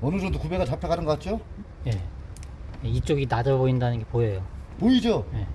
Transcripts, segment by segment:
어느 정도 구배가 잡혀가는 것 같죠? 예. 이쪽이 낮아 보인다는 게 보여요. 보이죠? 예.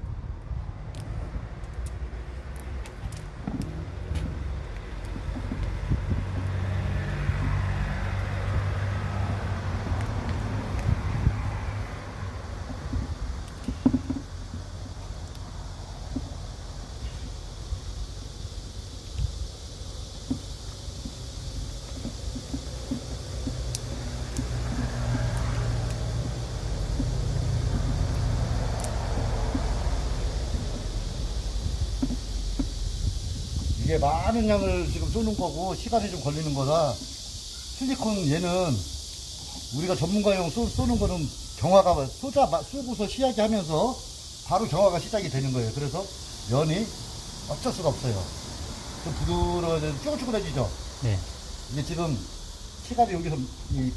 이게 많은 양을 지금 쏘는 거고 시간이 좀 걸리는 거라 실리콘 얘는 우리가 전문가용 쏘, 쏘는 거는 경화가 쏘자 마- 쏘고서 시야기 하면서 바로 경화가 시작이 되는 거예요. 그래서 면이 어쩔 수가 없어요. 좀 부드러워져 쭈글쭈글해지죠. 네. 이게 지금 시간이 여기서 이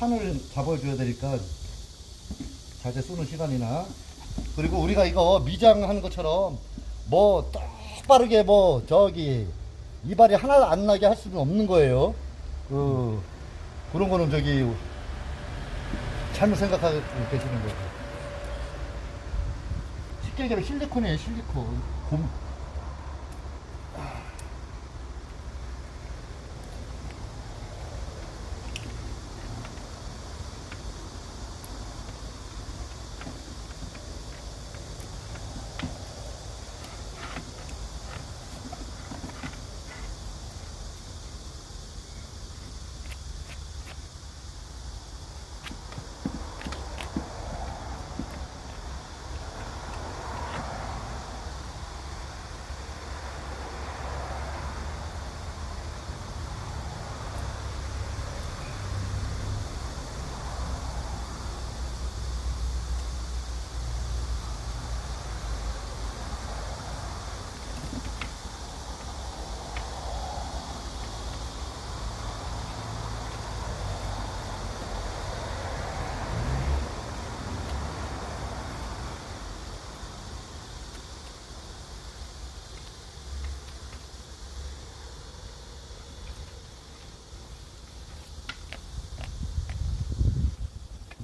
판을 잡아줘야 되니까 자재 쏘는 시간이나 그리고 우리가 이거 미장하는 것처럼 뭐똑 바르게 뭐 저기 이발이 하나 안 나게 할 수는 없는 거예요. 그 그런 거는 저기 잘못 생각하고 계시는 거죠. 쉽게 얘기하면 실리콘이에요, 실리콘. 곰,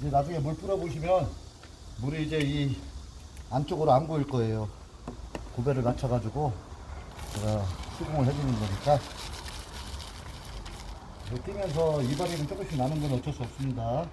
이제 나중에 물 뿌려 보시면 물이 이제 이 안쪽으로 안 고일 거예요. 고배를 낮춰가지고 제가 시공을 해주는 거니까 뛰면서 이발이는 조금씩 나는 건 어쩔 수 없습니다.